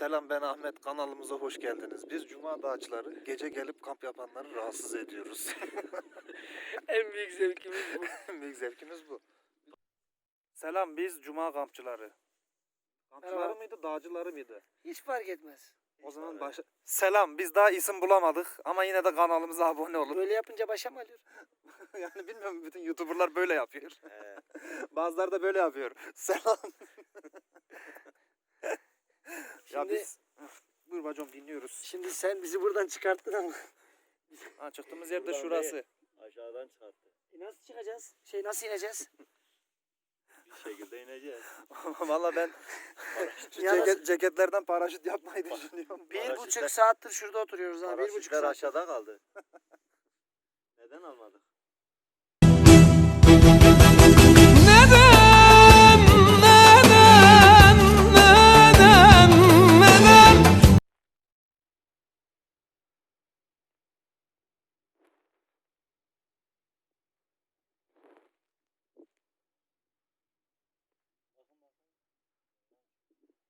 Selam ben Ahmet kanalımıza hoş geldiniz. Biz Cuma dağcıları gece gelip kamp yapanları rahatsız ediyoruz. En büyük zevkimiz bu. En büyük zevkimiz bu. Selam biz Cuma kampçıları. Kampçıları Merhaba. mıydı dağcıları mıydı? Hiç fark etmez. O zaman başla. Selam biz daha isim bulamadık ama yine de kanalımıza abone olun. Böyle yapınca başa mı alıyor? yani bilmiyorum bütün YouTuber'lar böyle yapıyor. Bazıları da böyle yapıyor. Selam. Ya Şimdi- biz Buyur bacım dinliyoruz. Şimdi sen bizi buradan çıkarttın ama. Ha, çıktığımız yer de Buradan şurası. Aşağıdan çıkarttı. E nasıl çıkacağız? Şey nasıl ineceğiz? Bir şekilde ineceğiz. Valla ben şu Yalnız- ceket, ceketlerden paraşüt yapmayı düşünüyorum. Bir Paraşütler- buçuk saattir şurada oturuyoruz ha. Bir buçuk Paraşütler saat. aşağıda kaldı. Neden almadık?